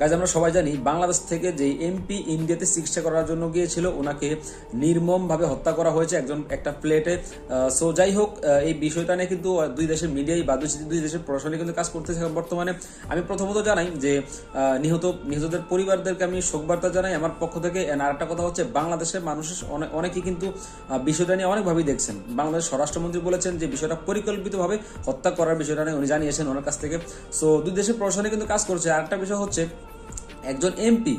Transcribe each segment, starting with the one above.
কাজে আমরা সবাই জানি, বাংলাদেশ থেকে যে এমপি ইন্ডিয়াতে চিকিৎসা করার জন্য গিয়েছিল, ওনাকে নির্মমভাবে হত্যা করা হয়েছে একজন, একটা প্লেটে সো যাই হোক এই বিষয়টা নিয়ে কিন্তু দুই দেশের মিডিয়াই বা দুই দেশের প্রশাসনে কিন্তু কাজ করতেছে বর্তমানে। আমি প্রথমত জানাই যে নিহত, নিহতদের পরিবারদেরকে আমি শোকবার্তা জানাই। আমার পক্ষ থেকে and আরেকটা কথা হচ্ছে, বাংলাদেশের মানুষের অনেক অনেকেই কিন্তু বিষয়টা নিয়ে অনেকভাবেই দেখছেন। বাংলাদেশের স্বরাষ্ট্রমন্ত্রী বলেছেন যে, বিষয়টা পরিকল্পিতভাবে হত্যা করার বিষয়টা নিয়ে উনি জানিয়েছেন ওনার কাছ থেকে। সো দুই দেশের প্রশাসনে কিন্তু কাজ করছে। আরেকটা বিষয় হচ্ছে একজন এমপি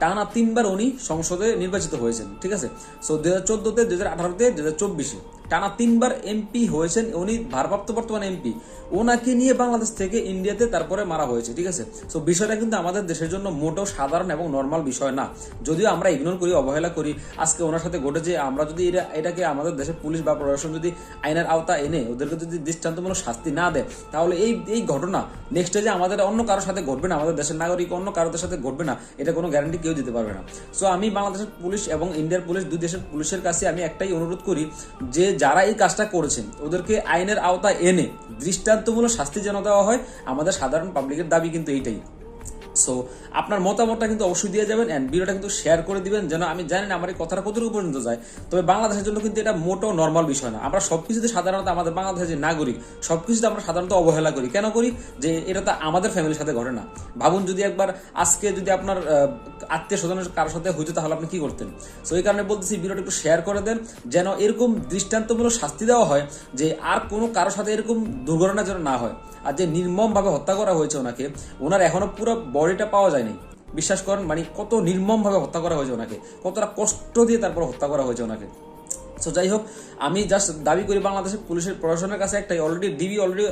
টানা তিনবার উনি সংসদে নির্বাচিত হয়েছেন, ঠিক আছে? সো দুই হাজার চোদ্দোতে দুই হাজার আঠারোতে দু হাজার চব্বিশে। টানা তিনবার এমপি হয়েছেন, উনি ভারপ্রাপ্ত বর্তমান এমপি ওনাকে নিয়ে বাংলাদেশ থেকে ইন্ডিয়াতে তারপরে মারা হয়েছে, ঠিক আছে? সো বিষয়টা কিন্তু আমাদের দেশের জন্য মোটেও সাধারণ এবং নর্মাল বিষয় না। যদিও আমরা ইগনোর করি, অবহেলা করি, আজকে ওনার সাথে ঘটেছে, আমরা যদি এটা, এটাকে আমাদের দেশের পুলিশ বা প্রশাসন যদি আইনের আওতা এনে ওদেরকে যদি দৃষ্টান্তমূলক শাস্তি না দেয়, তাহলে এই এই ঘটনা নেক্সটে যে আমাদের অন্য কারোর সাথে ঘটবে না, আমাদের দেশের নাগরিক অন্য কারোর সাথে ঘটবে না, এটা কোনো গ্যারান্টি কেউ দিতে পারবে না। সো আমি বাংলাদেশের পুলিশ এবং ইন্ডিয়ার পুলিশ, দুই দেশের পুলিশের কাছে আমি একটাই অনুরোধ করি, যে যারা এই কাজটা করেছেন, ওদেরকে আইনের আওতায় এনে দৃষ্টান্তমূলক শাস্তি যেন দেওয়া হয়, আমাদের সাধারণ পাবলিকের দাবি কিন্তু এইটাই। সো আপনার মতামতটা কিন্তু অবশ্যই দিয়ে যাবেন অ্যান্ড ভিডিওটা কিন্তু শেয়ার করে দিবেন যেন আমি জানি না আমার এই কথাটা কতটুকু পর্যন্ত যায়। তবে বাংলাদেশের জন্য কিন্তু এটা মোটো নর্মাল বিষয় না। আমরা সব কিছুতে সাধারণত আমাদের বাংলাদেশের যে নাগরিক, সবকিছুতে আমরা সাধারণত অবহেলা করি। কেন করি? যে এটা তো আমাদের ফ্যামিলির সাথে ঘটে না। ভাবুন যদি একবার আজকে যদি আপনার আত্মীয় স্বজনের কারোর সাথে হইতো তাহলে আপনি কি করতেন? সো এই কারণে বলতেছি ভিডিওটা একটু শেয়ার করে দেন যেন এরকম দৃষ্টান্তমূলক শাস্তি দেওয়া হয় যে আর কোনো কারোর সাথে এরকম দুর্ঘটনা যেন না হয়। আর যে নির্মমভাবে হত্যা করা হয়েছে ওনাকে, ওনার এখনও পুরো বডিটা পাওয়া যায়নি। বিশ্বাস করেন মানে কত নির্মমভাবে হত্যা করা হয়েছে ওনাকে। কতটা কষ্ট দিয়ে তারপর হত্যা করা হয়েছে ওনাকে। সো যাই হোক, আমি জাস্ট দাবি করি বাংলাদেশের পুলিশের প্রশাসনের কাছে একটাই অলরেডি ডিবি অলরেডি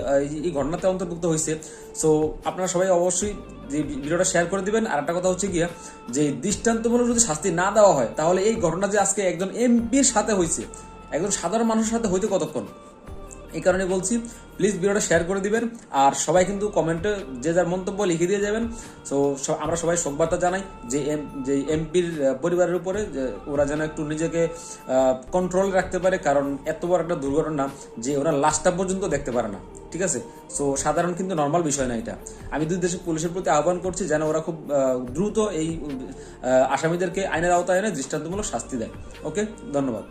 এই ঘটনাতে অন্তর্ভুক্ত হয়েছে। সো আপনারা সবাই অবশ্যই যে ভিডিওটা শেয়ার করে দিবেন। আর একটা কথা হচ্ছে গিয়া, যে দৃষ্টান্তমূলক যদি শাস্তি না দেওয়া হয়, তাহলে এই ঘটনা যে আজকে একজন এমপির সাথে হয়েছে, একজন সাধারণ মানুষের সাথে হইতে কতক্ষণ? এই কারণে বলছি প্লিজ ভিডিওটা শেয়ার করে দিবেন। আর সবাই কিন্তু কমেন্টে যে যার মন্তব্য লিখে দিয়ে যাবেন। সো, আমরা সবাই শোকবার্তা জানাই যে এম, যে এমপির পরিবারের উপরে, যে ওরা যেন একটু নিজেকে কন্ট্রোল রাখতে পারে। কারণ এত বড় একটা দুর্ঘটনা যে ওরা লাস্টটা পর্যন্ত দেখতে পারে না। ঠিক আছে? সো সাধারণ কিন্তু নর্মাল বিষয় না এটা। আমি দুই দেশের পুলিশের প্রতি আহ্বান করছি যেন ওরা খুব দ্রুত এই আসামিদেরকে আইনের আওতায় এনে দৃষ্টান্তমূলক শাস্তি দেয়। ওকে ধন্যবাদ।